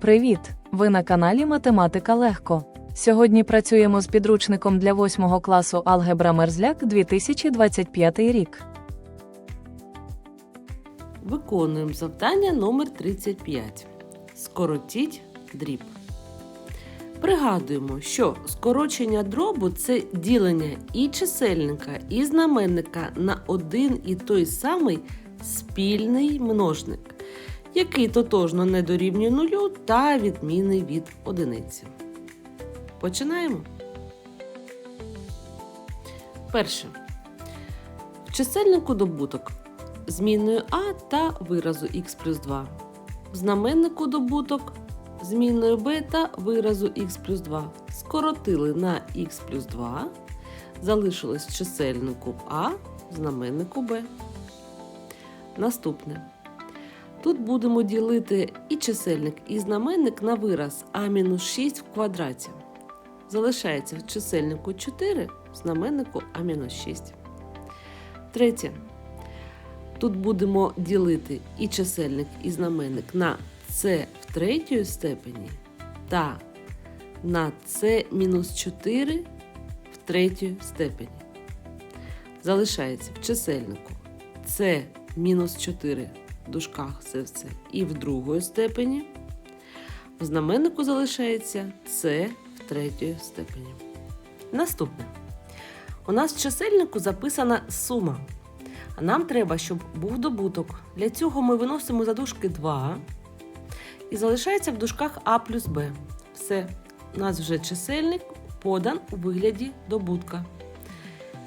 Привіт! Ви на каналі Математика Легко. Сьогодні працюємо з підручником для 8 класу Алгебра Мерзляк 2025 рік. Виконуємо завдання номер 35. Скоротіть дріб. Пригадуємо, що скорочення дробу це ділення і чисельника, і знаменника на один і той самий спільний множник, який тотожно не дорівнює нулю та відмінний від одиниці. Починаємо. Перше. В чисельнику добуток змінною а та виразу х плюс 2. В знаменнику добуток змінною b та виразу х плюс 2. Скоротили на х плюс 2. Залишилось чисельнику а, знаменнику b. Наступне. Тут будемо ділити і чисельник, і знаменник на вираз а-6 в квадраті. Залишається в чисельнику 4, в знаменнику а-6. Третє. Тут будемо ділити і чисельник, і знаменник на c в третій степені та на c-4 в третій степені. Залишається в чисельнику c мінус 4 в дужках це все і в другої степені. В знаменнику залишається c в третій степені. Наступне. У нас в чисельнику записана сума. А нам треба, щоб був добуток. Для цього ми виносимо за дужки 2 і залишається в дужках А плюс Б. Все. У нас вже чисельник подан у вигляді добутка.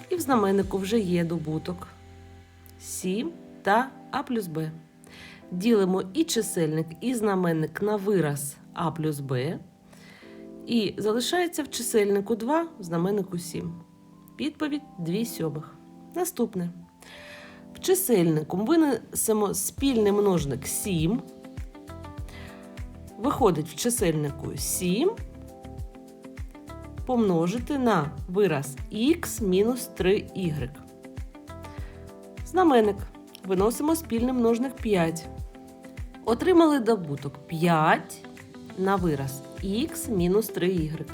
І в знаменнику вже є добуток 7 та А плюс Б. Ділимо і чисельник, і знаменник на вираз А плюс Б. І залишається в чисельнику 2, в знаменнику 7. Відповідь 2 сьомих. Наступне. В чисельнику винесемо спільний множник 7. Виходить в чисельнику 7 помножити на вираз х мінус 3y. Знаменник. Виносимо спільний множник 5. Отримали добуток 5 на вираз х мінус 3y.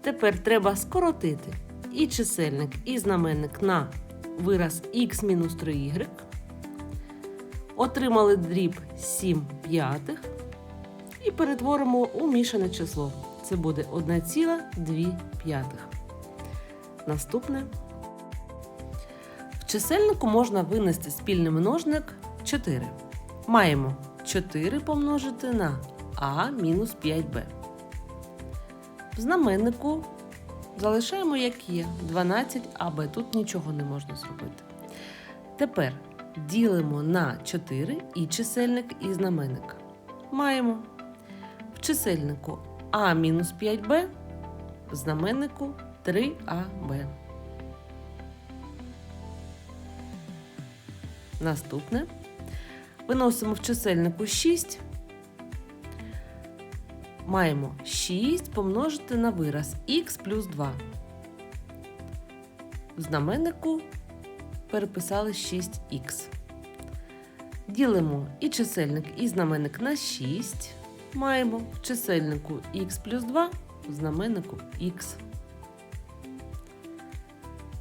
Тепер треба скоротити і чисельник, і знаменник на вираз х мінус 3y. Отримали дріб 7 п'ятих і перетворимо у мішане число. Це буде 1,2 п'ятих. Наступне. Чисельнику можна винести спільний множник 4. Маємо 4 помножити на а мінус 5b. В знаменнику залишаємо як є 12аб. Тут нічого не можна зробити. Тепер ділимо на 4 і чисельник, і знаменник. Маємо в чисельнику а мінус 5b, в знаменнику 3аб. Наступне виносимо в чисельнику 6. Маємо 6 помножити на вираз х плюс 2. В знаменнику переписали 6х. Ділимо і чисельник, і знаменник на 6. Маємо в чисельнику х плюс 2, в знаменнику х.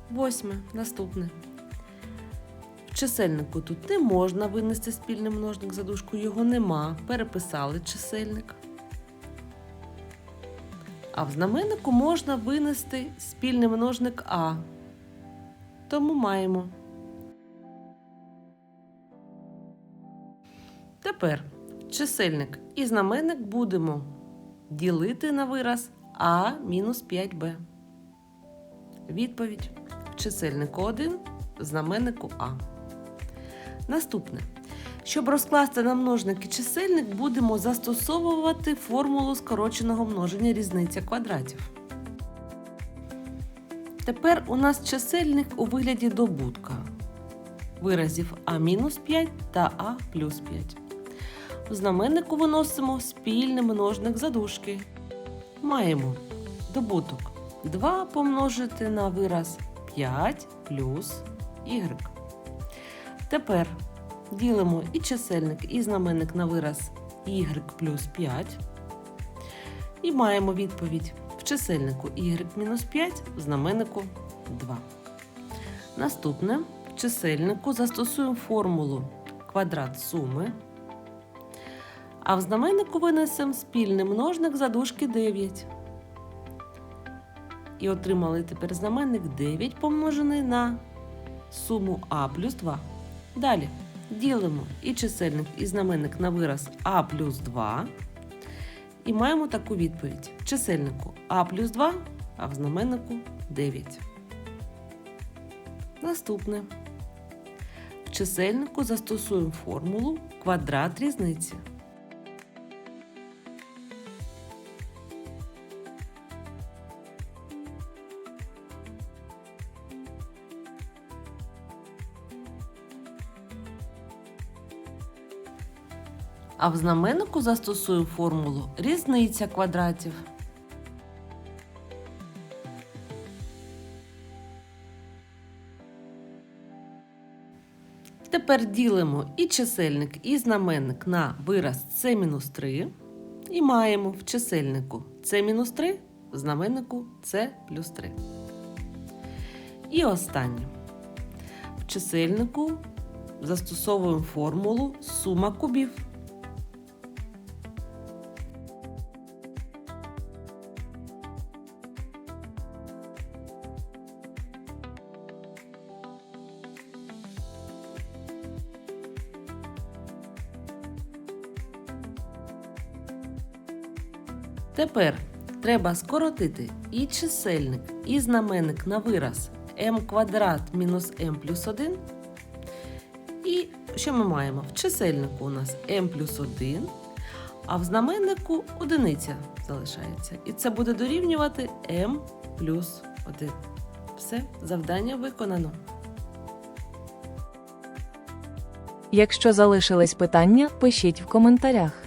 Восьме. Наступне. Чисельнику тут не можна винести спільний множник за дужку, його нема. Переписали чисельник. А в знаменнику можна винести спільний множник А. Тому маємо. Тепер чисельник і знаменник будемо ділити на вираз А мінус 5Б. Відповідь в чисельнику 1, в знаменнику А. Наступне. Щоб розкласти на множники чисельник, будемо застосовувати формулу скороченого множення різниця квадратів. Тепер у нас чисельник у вигляді добутка виразів А-5 та А плюс 5. В знаменнику виносимо спільний множник задушки. Маємо добуток 2 помножити на вираз 5 плюс y. Тепер ділимо і чисельник, і знаменник на вираз y плюс 5. І маємо відповідь в чисельнику y мінус 5, в знаменнику 2. Наступне в чисельнику застосуємо формулу квадрат суми. А в знаменнику винесемо спільний множник за дужки 9. І отримали тепер знаменник 9 помножений на суму а плюс 2. Далі ділимо і чисельник, і знаменник на вираз а плюс 2. І маємо таку відповідь: в чисельнику а плюс 2, а в знаменнику 9. Наступне. В чисельнику застосуємо формулу квадрат різниці. А в знаменнику застосуємо формулу різниця квадратів. Тепер ділимо і чисельник, і знаменник на вираз С-3 і маємо в чисельнику С-3, в знаменнику С плюс 3. І останнє. В чисельнику застосовуємо формулу сума кубів. Тепер треба скоротити і чисельник, і знаменник на вираз m квадрат мінус m плюс 1. І що ми маємо? В чисельнику у нас m плюс 1, а в знаменнику одиниця залишається. І це буде дорівнювати m плюс 1. Все, завдання виконано. Якщо залишились питання, пишіть в коментарях.